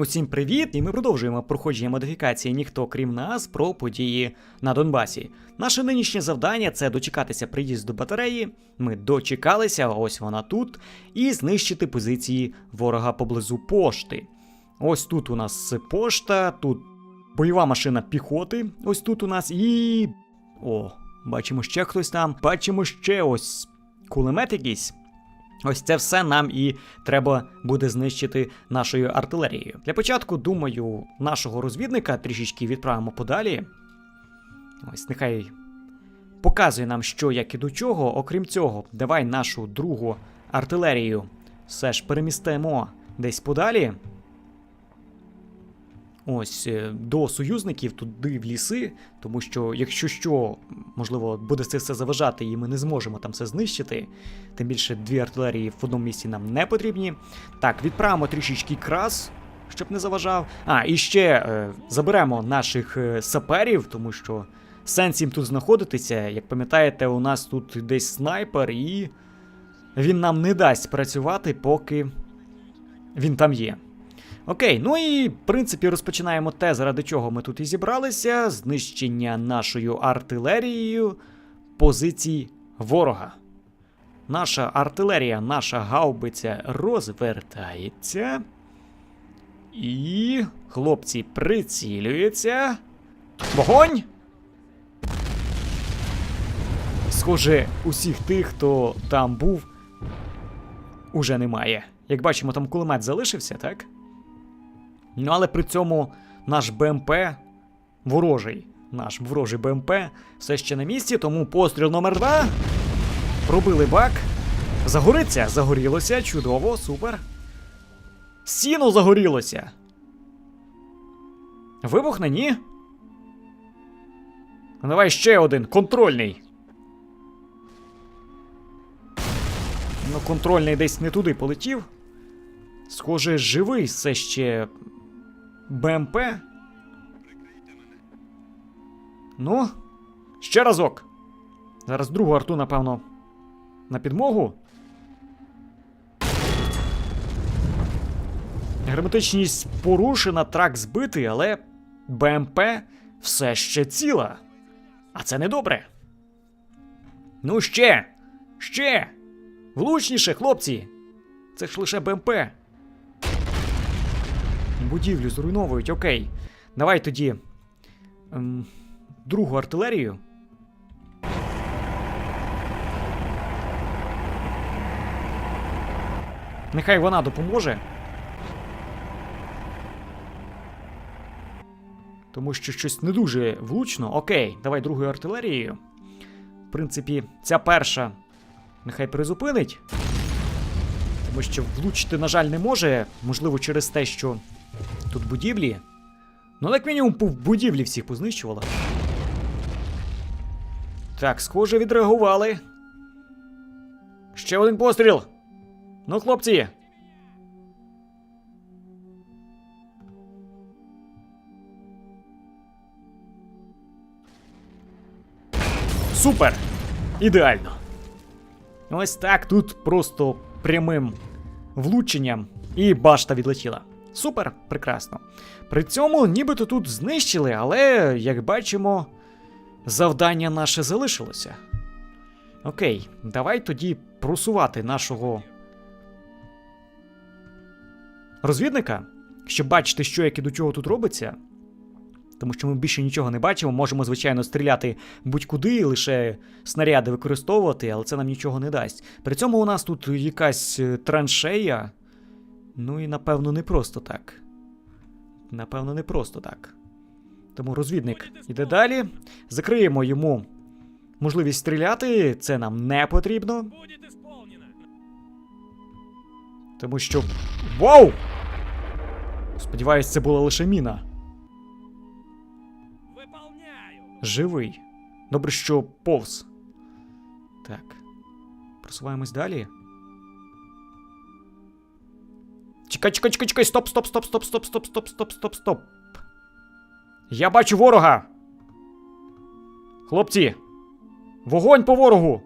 Усім привіт! І ми продовжуємо проходження модифікації Ніхто крім нас про події на Донбасі. Наше нинішнє завдання це дочекатися приїзду батареї. Ми дочекалися, ось вона тут, і знищити позиції ворога поблизу пошти. Ось тут у нас пошта, тут бойова машина піхоти. Ось тут у нас і. О, бачимо ще хтось там. Бачимо ще ось кулемет якийсь. Ось це все нам і треба буде знищити нашою артилерією. Для початку, думаю, нашого розвідника трішечки відправимо подалі. Ось нехай показує нам, що як і до чого. Окрім цього, давай нашу другу артилерію все ж перемістимо десь подалі. Ось е, до союзників туди в ліси, тому що, якщо що, можливо, буде це все заважати, і ми не зможемо там все знищити. Тим більше дві артилерії в одному місці нам не потрібні. Так, відправимо трішечки крас, щоб не заважав. А, і ще е, заберемо наших е, саперів, тому що сенс їм тут знаходитися. Як пам'ятаєте, у нас тут десь снайпер, і він нам не дасть працювати, поки він там є. Окей, ну і в принципі розпочинаємо те, заради чого ми тут і зібралися: знищення нашою артилерією позицій ворога. Наша артилерія, наша гаубиця розвертається. І хлопці прицілюються. Вогонь! Схоже, усіх тих, хто там був, уже немає. Як бачимо, там кулемет залишився, так? Ну, але при цьому наш БМП ворожий. Наш ворожий БМП все ще на місці, тому постріл номер два. Пробили бак. Загориться, загорілося, чудово, супер. Сіно загорілося. Вибухне, ні? Давай ще один, контрольний. Ну, контрольний десь не туди полетів. Схоже, живий все ще БМП. Ну, ще разок. Зараз другу арту, напевно, на підмогу. Герметичність порушена, трак збитий, але БМП все ще ціла. А це недобре. Ну, ще! Ще! Влучніше, хлопці! Це ж лише БМП. Будівлю зруйновують, окей. Давай тоді. Ем, другу артилерію. Нехай вона допоможе. Тому що щось не дуже влучно. Окей, давай другою артилерією. В принципі, ця перша нехай призупинить. Тому що влучити, на жаль, не може. Можливо, через те, що тут будівлі. Ну, як мінімум, будівлі всіх познищувала. Так, схоже, відреагували. Ще один постріл. Ну, хлопці. Супер! Ідеально. Ось так тут просто прямим влученням і башта відлетіла. Супер, прекрасно. При цьому нібито тут знищили, але, як бачимо, завдання наше залишилося. Окей, давай тоді просувати нашого розвідника, щоб бачити, що як і до чого тут робиться. Тому що ми більше нічого не бачимо. Можемо, звичайно, стріляти будь-куди, лише снаряди використовувати, але це нам нічого не дасть. При цьому у нас тут якась е, траншея. Ну і напевно не просто так. Напевно, не просто так. Тому розвідник іде далі. Закриємо йому можливість стріляти. Це нам не потрібно. Тому що. Вау! Сподіваюсь, це була лише міна. Живий. Добре, що повз. Так. Просуваємось далі. Чекай, чекай, чекай, чекай, стоп, стоп, стоп, стоп, стоп, стоп, стоп, стоп, стоп, стоп. Я бачу ворога. Хлопці. Вогонь по ворогу.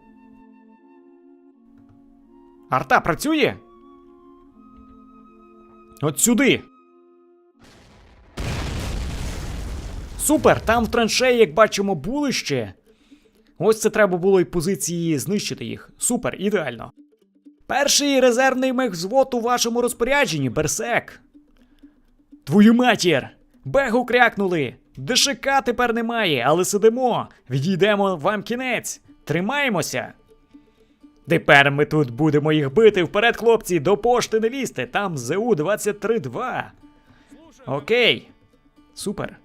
Арта працює? От сюди. Супер! Там в траншеї, як бачимо, були ще. Ось це треба було і позиції знищити їх. Супер, ідеально. Перший резервний мехвзвод у вашому розпорядженні, Берсек. Твою матір! Бегу крякнули! ДШК тепер немає, але сидимо. Відійдемо вам кінець. Тримаємося. Тепер ми тут будемо їх бити вперед, хлопці, до пошти невісти. Там ЗУ 232. Окей. Супер.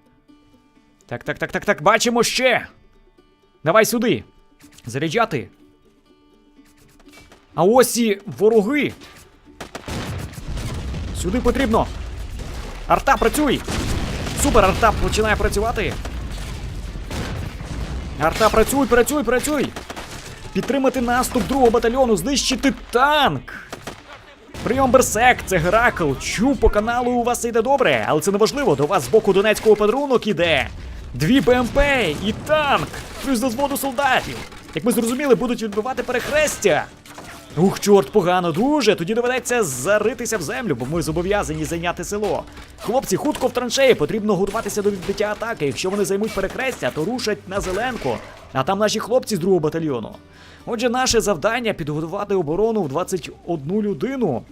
Так, так, так, так, так, бачимо ще. Давай сюди. Заряджати. А ось і вороги. Сюди потрібно. Арта, працюй! Супер, арта починає працювати. Арта, працюй, працюй, працюй! Підтримати наступ другого батальйону, знищити танк! Прийом Берсек, це Геракл. Чу по каналу у вас йде добре, але це не важливо. До вас з боку Донецького подарунок іде. Дві БМП і танк, плюс до зводу солдатів. Як ми зрозуміли, будуть відбивати перехрестя. Ух, чорт, погано, дуже. Тоді доведеться заритися в землю, бо ми зобов'язані зайняти село. Хлопці, хутко в траншеї, потрібно готуватися до відбиття атаки. Якщо вони займуть перехрестя, то рушать на зеленку. А там наші хлопці з другого батальйону. Отже, наше завдання підготувати оборону в 21 людину.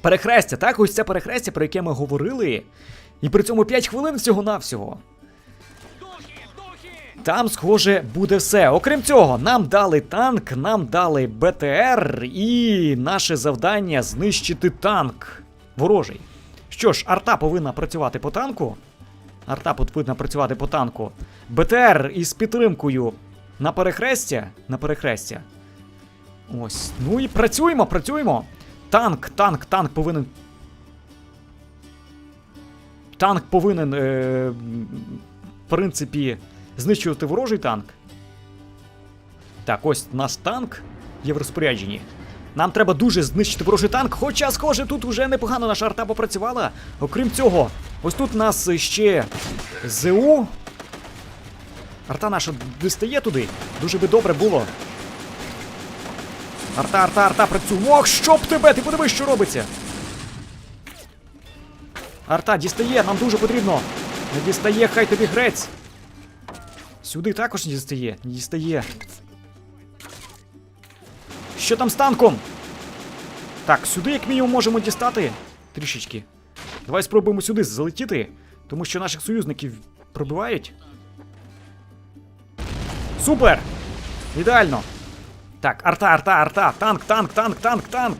Перехрестя, так? Ось це перехрестя, про яке ми говорили. І при цьому 5 хвилин всього-навсього. Там, схоже, буде все. Окрім цього, нам дали танк, нам дали БТР і наше завдання знищити танк ворожий. Що ж, арта повинна працювати по танку. Арта повинна працювати по танку. БТР із підтримкою на перехрестя. На перехрестя. Ось. Ну і працюємо, працюємо. Танк, танк, танк повинен. Танк повинен. Е- в принципі, знищувати ворожий танк. Так, ось наш танк є в розпорядженні. Нам треба дуже знищити ворожий танк, хоча, схоже, тут уже непогано наша арта попрацювала. Окрім цього, ось тут у нас ще ЗУ. Арта наша дістає туди. Дуже би добре було. Арта, арта, арта, працює. Ох, щоб тебе! Ти подивись, що робиться. Арта, дістає, нам дуже потрібно. Не дістає, хай тобі грець. Сюди також не дістає, не дістає. Що там з танком? Так, сюди, як мінімум, можемо дістати. Трішечки. Давай спробуємо сюди залетіти, тому що наших союзників пробивають. Супер! Ідеально! Так, арта, арта, арта! Танк, танк, танк, танк, танк!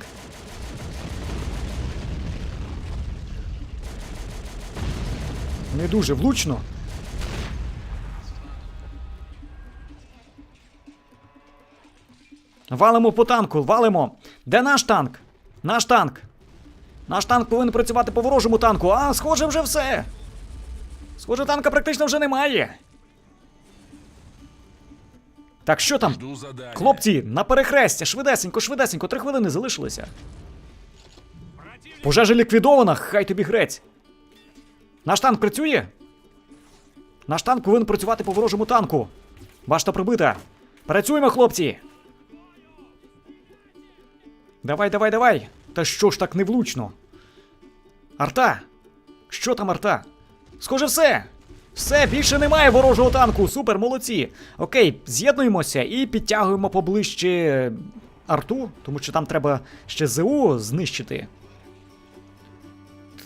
Не дуже влучно. Валимо по танку, валимо. Де наш танк? Наш танк. Наш танк повинен працювати по ворожому танку. А, схоже, вже все. Схоже, танка практично вже немає. Так, що там? Хлопці, на перехрестя, швидесенько, швидесенько, три хвилини залишилося. Противник Пожежа ліквідована, хай тобі грець. Наш танк працює? Наш танк повинен працювати по ворожому танку. Башта пробита. Працюємо, хлопці. Давай, давай, давай. Та що ж так невлучно? Арта! Що там арта? Схоже, все. Все, більше немає ворожого танку. Супер, молодці. Окей, з'єднуємося і підтягуємо поближче арту, тому що там треба ще ЗУ знищити.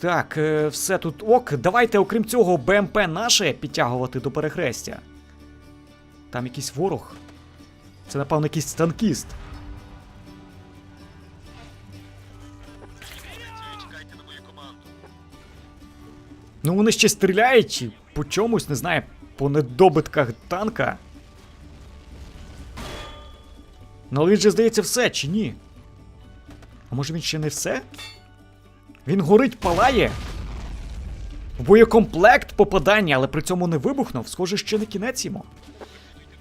Так, е, все тут ок. Давайте, окрім цього, БМП наше підтягувати до перехрестя. Там якийсь ворог. Це, напевно, якийсь танкіст. Ну, вони ще стріляють і по чомусь, не знаю, по недобитках танка. Ну, але він же здається все, чи ні? А може він ще не все? Він горить, палає. В боєкомплект попадання, але при цьому не вибухнув. Схоже, ще не кінець йому.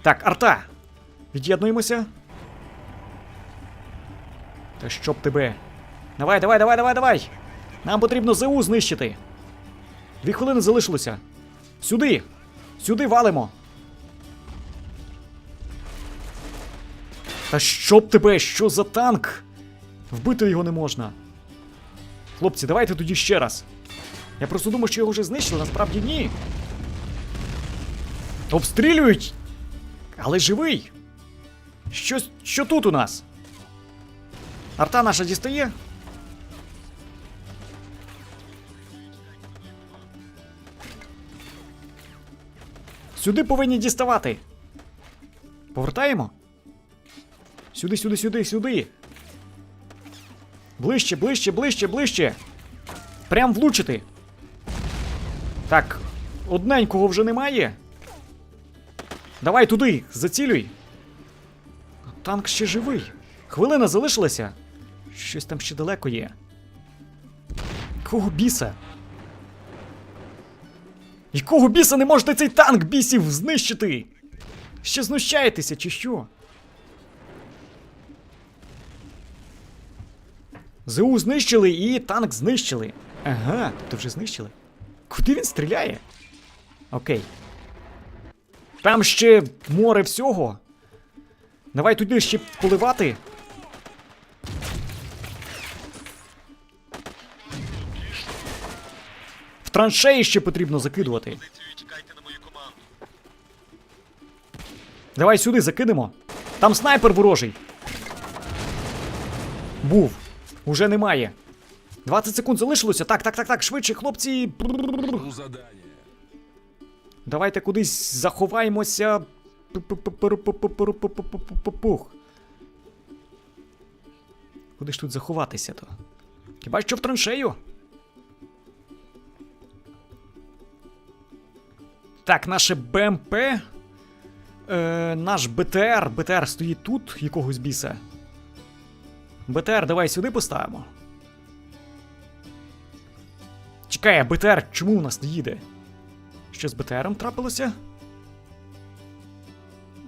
Так, арта. Від'єднуємося. Та щоб тебе. Давай, давай, давай, давай, давай. Нам потрібно ЗУ знищити. Дві хвилини залишилося. Сюди! Сюди валимо. Та щоб тебе, що за танк? Вбити його не можна. Хлопці, давайте тоді ще раз. Я просто думав, що його вже знищили, насправді ні. Обстрілюють! Але живий! Що, що тут у нас? Арта наша дістає? Сюди повинні діставати. Повертаємо? Сюди, сюди, сюди, сюди. Ближче, ближче, ближче, ближче. Прям влучити. Так, одненького вже немає. Давай туди, зацілюй. Танк ще живий. Хвилина залишилася. Щось там ще далеко є. Кого біса? Якого біса не можете цей танк бісів знищити? Ще знущаєтеся, чи що? ЗУ знищили і танк знищили. Ага, то вже знищили. Куди він стріляє? Окей. Там ще море всього. Давай туди ще поливати. Траншеї ще потрібно закидувати. Давай сюди закинемо. Там снайпер ворожий. Був. Уже немає. 20 секунд залишилося. Так, так, так, так. Швидше, хлопці. Давайте кудись заховаємося. Пух. Куди ж тут заховатися то? Хіба що в траншею? Так, наше БМП. Е, наш БТР. БТР стоїть тут, якогось біса. БТР, давай сюди поставимо. Чекай, БТР чому у нас не їде? Що з БТРом трапилося?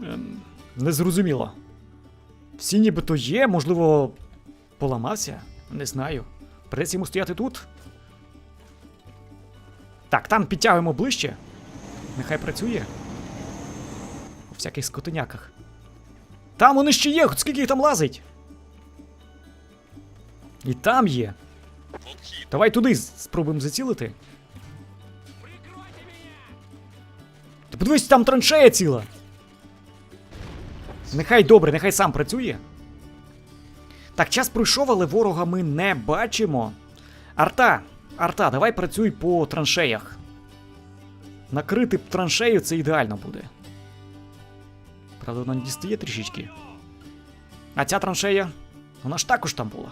Ем, незрозуміло. Всі нібито є, можливо, поламався? Не знаю. Придеться йому стояти тут. Так, там підтягуємо ближче. Нехай працює. У всяких скотиняках. Там вони ще є, скільки їх там лазить. І там є. Давай туди спробуємо зацілити. Та подивись, там траншея ціла. Нехай добре, нехай сам працює. Так, час пройшов, але ворога ми не бачимо. Арта, арта, давай працюй по траншеях. Накрити траншею це ідеально буде. Правда, вона не дістає трішечки. А ця траншея, вона ж також там була.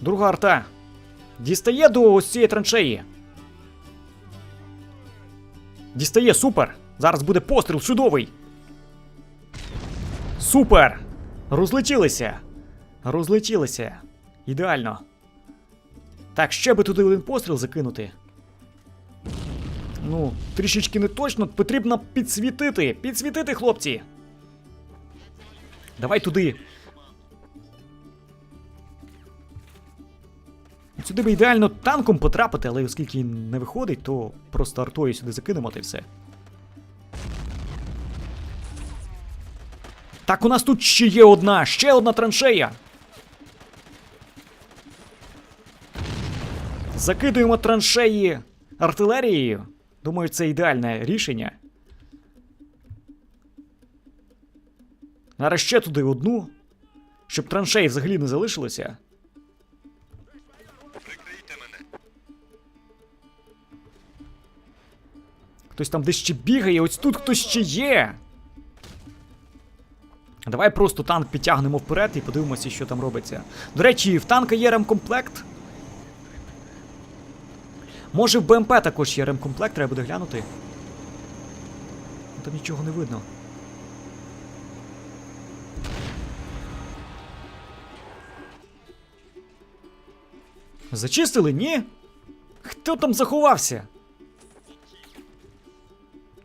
Друга арта. Дістає до ось цієї траншеї. Дістає, супер! Зараз буде постріл чудовий. Супер! Розлетілися. Розлетілися. Ідеально. Так, ще би туди один постріл закинути. Ну, трішечки не точно, потрібно підсвітити. Підсвітити, хлопці. Давай туди. Сюди би ідеально танком потрапити, але оскільки не виходить, то просто артою сюди закинемо та й все. Так, у нас тут ще є одна, ще одна траншея. Закидуємо траншеї артилерією. Думаю, це ідеальне рішення. Зараз ще туди одну, щоб траншеї взагалі не залишилося. Хтось там десь ще бігає, ось тут хтось ще є. Давай просто танк підтягнемо вперед і подивимося, що там робиться. До речі, в танка є ремкомплект. Може в БМП також є ремкомплект, треба буде глянути. Ну, Там нічого не видно. Зачистили? Ні? Хто там заховався?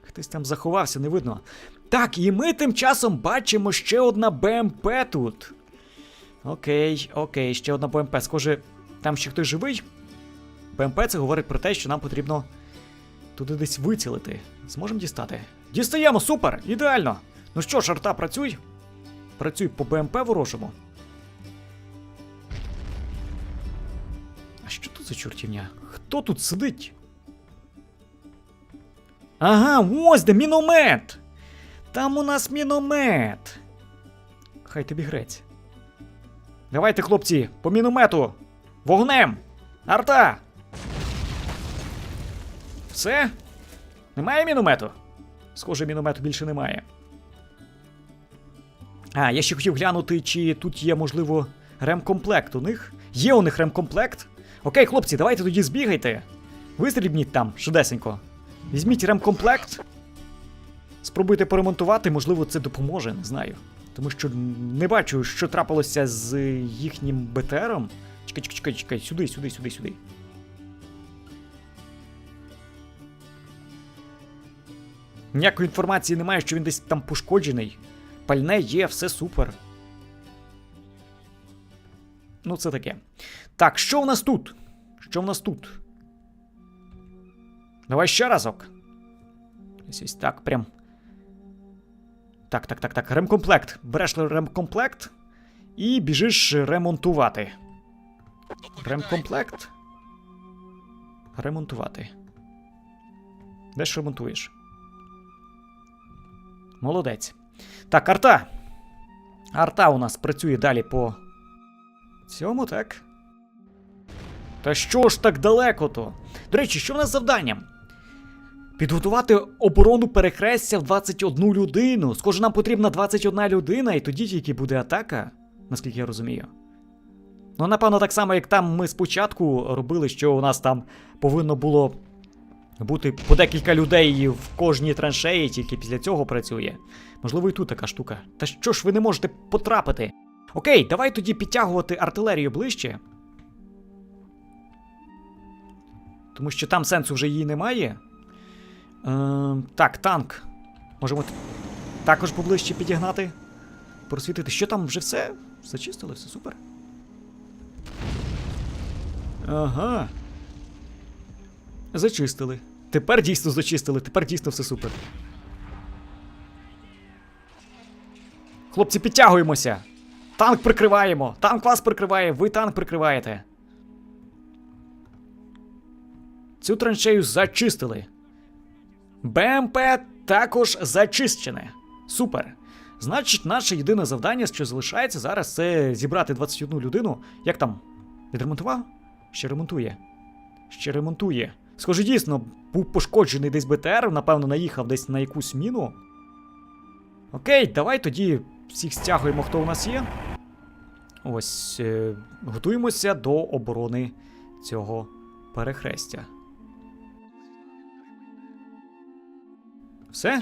Хтось там заховався, не видно. Так, і ми тим часом бачимо ще одна БМП тут. Окей, окей, ще одна БМП. Схоже, там ще хтось живий. БМП це говорить про те, що нам потрібно туди десь вицілити. Зможемо дістати? Дістаємо, супер! Ідеально! Ну що ж, арта, працюй. Працюй по БМП ворожому. А що тут за чортівня? Хто тут сидить? Ага, ось де міномет! Там у нас міномет. Хай тобі грець. Давайте, хлопці, по міномету! Вогнем! Арта! Все? Немає міномету? Схоже, міномету більше немає. А, я ще хотів глянути, чи тут є, можливо, ремкомплект у них. Є у них ремкомплект. Окей, хлопці, давайте тоді збігайте. Вистрібніть там, швидесенько. Візьміть ремкомплект. Спробуйте поремонтувати, можливо, це допоможе, не знаю. Тому що не бачу, що трапилося з їхнім БТРом. Чекай, чекай, чекай, чекай, сюди, сюди, сюди, сюди. Ніякої інформації немає, що він десь там пошкоджений. Пальне є, все супер. Ну, це таке. Так, що в нас тут? Що в нас тут? Давай ще разок. Ось так, прям. Так, так, так, так. Ремкомплект. Береш ремкомплект і біжиш ремонтувати. Ремкомплект. Ремонтувати. Де ж ремонтуєш? Молодець. Так, арта. Арта у нас працює далі по цьому, так? Та що ж так далеко то? До речі, що в нас завданням? Підготувати оборону перехрестя в 21 людину. Схоже, нам потрібна 21 людина, і тоді тільки буде атака, наскільки я розумію. Ну, напевно, так само, як там ми спочатку робили, що у нас там повинно було бути по декілька людей в кожній траншеї, тільки після цього працює. Можливо, і тут така штука. Та що ж ви не можете потрапити? Окей, давай тоді підтягувати артилерію ближче. Тому що там сенсу вже її немає. Е, так, танк. Можемо також поближче підігнати. Просвітити. Що там вже все? Зачистили, все супер. Ага. Зачистили. Тепер дійсно зачистили, тепер дійсно все супер. Хлопці, підтягуємося. Танк прикриваємо. Танк вас прикриває, ви танк прикриваєте. Цю траншею зачистили. БМП також зачищене. Супер. Значить, наше єдине завдання, що залишається зараз, це зібрати 21 людину. Як там? Відремонтував? Ще ремонтує. Ще ремонтує. Схоже, дійсно, був пошкоджений десь БТР, напевно, наїхав десь на якусь міну. Окей, давай тоді всіх стягуємо, хто у нас є. Ось, е, готуємося до оборони цього перехрестя. Все?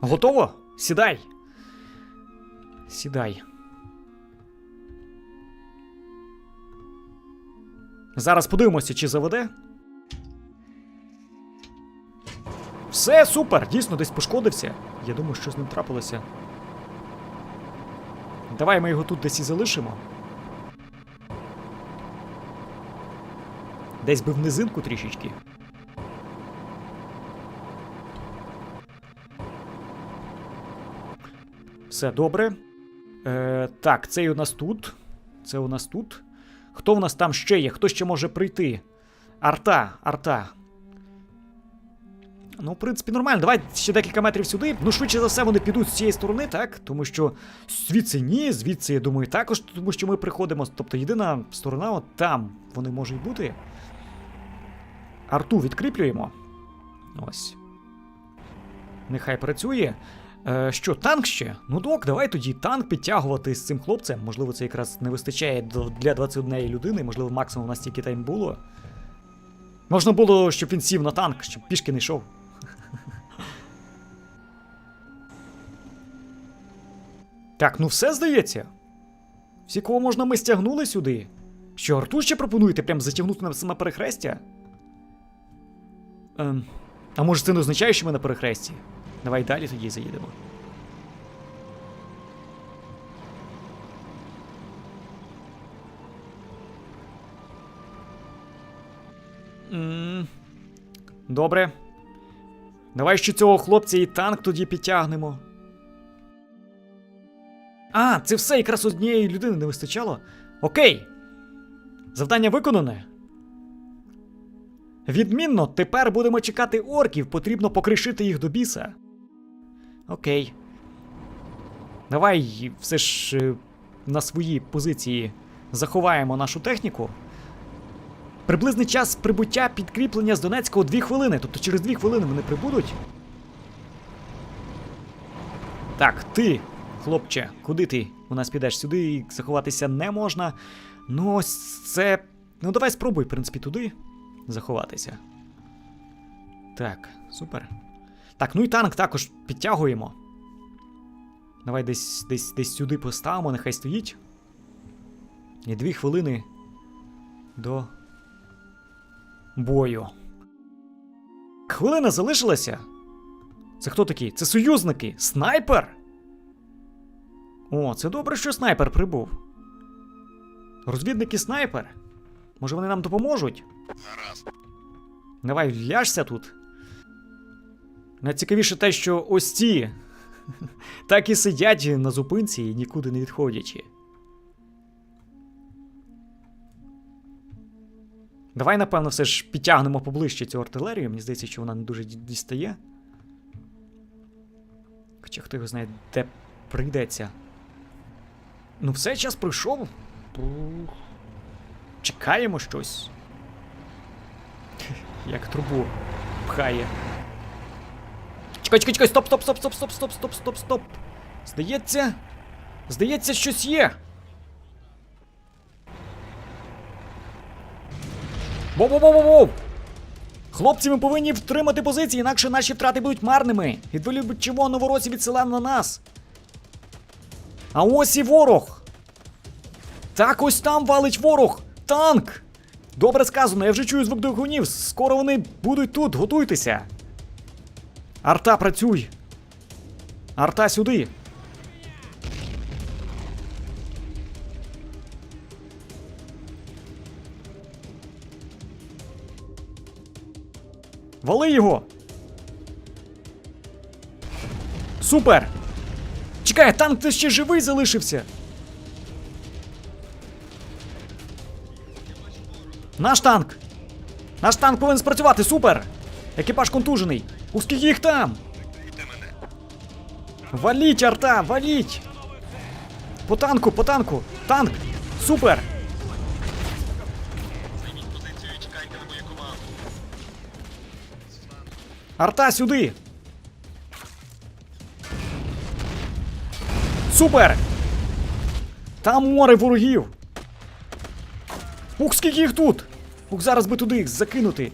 Готово? Сідай. Сідай. Зараз подивимося, чи заведе. Все, супер! Дійсно, десь пошкодився. Я думаю, що з ним трапилося. Давай ми його тут десь і залишимо. Десь би в низинку трішечки. Все добре. Е, так, цей у нас тут. Це у нас тут. Хто в нас там ще є? Хто ще може прийти? Арта, арта. Ну, в принципі, нормально. Давай ще декілька метрів сюди. Ну, швидше за все, вони підуть з цієї сторони, так? Тому що звідси ні, звідси, я думаю, також, тому що ми приходимо. Тобто єдина сторона, от там вони можуть бути. Арту відкріплюємо. Ось. Нехай працює. Е, що, танк ще? Ну док, давай тоді танк підтягувати з цим хлопцем. Можливо, це якраз не вистачає для 21 людини, можливо, максимум у нас тільки там було. Можна було, щоб він сів на танк, щоб пішки не йшов. Так, ну все здається. Всі, кого можна, ми стягнули сюди. Що, Арту ще пропонуєте прям затягнути на саме перехрестя? Ем, а може це не означає, що ми на перехресті? Давай далі тоді заїдемо. Добре. Давай ще цього хлопця і танк тоді підтягнемо. А, це все якраз однієї людини не вистачало. Окей. Завдання виконане. Відмінно, тепер будемо чекати орків, потрібно покришити їх до біса. Окей. Давай все ж е, на свої позиції заховаємо нашу техніку. Приблизний час прибуття підкріплення з Донецького 2 хвилини. Тобто через 2 хвилини вони прибудуть. Так, ти, хлопче, куди ти у нас підеш? Сюди заховатися не можна. Ну, ось це. Ну, давай спробуй, в принципі, туди заховатися. Так, супер. Так, ну і танк також підтягуємо. Давай десь, десь, десь сюди поставимо, нехай стоїть. І дві хвилини до бою. Хвилина залишилася. Це хто такі? Це союзники? Снайпер? О, це добре, що снайпер прибув. Розвідники снайпер. Може вони нам допоможуть? Гаразд. Давай ляжся тут. Найцікавіше те, що ось ці так і сидять на зупинці і нікуди не відходячи. Давай, напевно, все ж підтягнемо поближче цю артилерію. Мені здається, що вона не дуже дістає. Хоча хто його знає, де прийдеться. Ну, все, час пройшов. Ух. Чекаємо щось. Як трубу пхає. Чекай, чекай, чекай, стоп, стоп, стоп, стоп, стоп, стоп, стоп, стоп, стоп. Здається. Здається, щось є. Воу-воу-воу-воу! Хлопці, ми повинні втримати позиції, інакше наші втрати будуть марними. Відволічимо новоросі села на нас. А ось і ворог. Так, ось там валить ворог. Танк. Добре сказано, я вже чую звук двигунів. Скоро вони будуть тут, готуйтеся. Арта, працюй. Арта сюди. Вали його. Супер. Чекай, танк ти ще живий залишився. Наш танк! Наш танк повинен спрацювати, супер! Екіпаж контужений! У їх там? Валіть, арта, валіть! По танку, по танку! Танк! Супер! Арта сюди! Супер! Там море ворогів! Ух, скільки їх тут! Ух, зараз би туди їх закинути!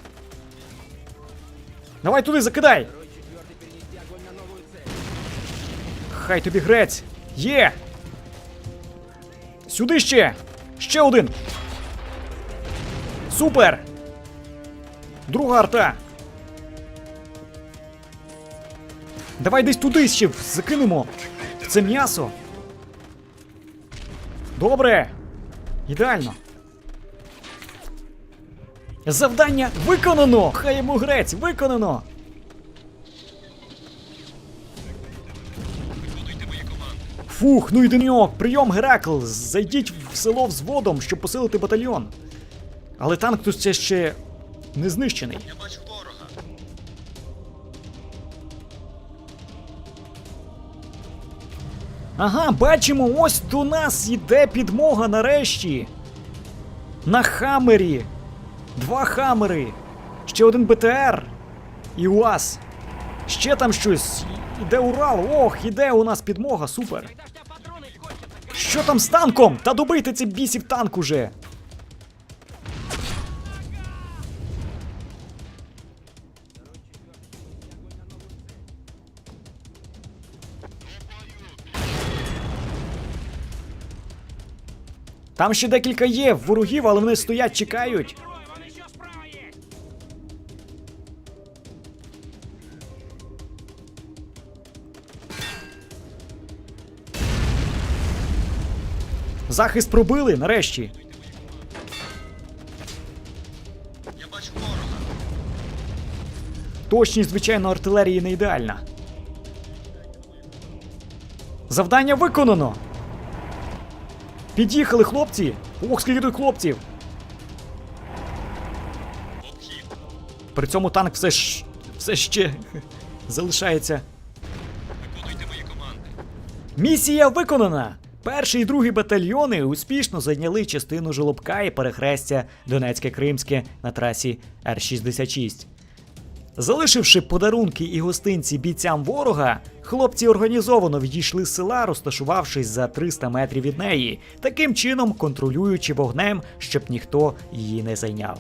Давай туди закидай! Хай тобі грець! Є! Сюди ще! Ще один! Супер! Друга арта! Давай десь туди ще закинемо. Це м'ясо. Добре. Ідеально. Завдання виконано! Хай йому грець, виконано! Фух, ну і деньок, прийом Геракл. Зайдіть в село взводом, щоб посилити батальйон. Але танк тут ще не знищений. Я бачу Ага, бачимо, ось до нас іде підмога нарешті. На Хаммері. Два Хаммери. Ще один БТР. І УАЗ. Ще там щось. Іде Урал. Ох, іде у нас підмога, супер. Що там з танком? Та добийте цей бісів танк уже. Там ще декілька є ворогів, але вони стоять, чекають. Захист пробили нарешті. Я бачу ворога. Точність, звичайно, артилерії не ідеальна. Завдання виконано. Під'їхали, хлопці. Ох, скільки тут хлопців. При цьому танк все ж все ще залишається. Виконуйте мої команди. Місія виконана! Перший і другий батальйони успішно зайняли частину жолобка і перехрестя Донецьке-Кримське на трасі Р-66. Залишивши подарунки і гостинці бійцям ворога, хлопці організовано відійшли з села, розташувавшись за 300 метрів від неї, таким чином контролюючи вогнем, щоб ніхто її не зайняв.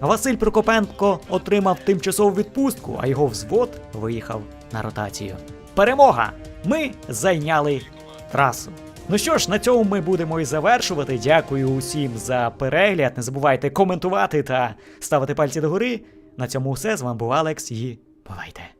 Василь Прокопенко отримав тимчасову відпустку, а його взвод виїхав на ротацію. Перемога! Ми зайняли трасу. Ну що ж, на цьому ми будемо і завершувати. Дякую усім за перегляд. Не забувайте коментувати та ставити пальці догори. На цьому все. З вами був Алекс і бувайте!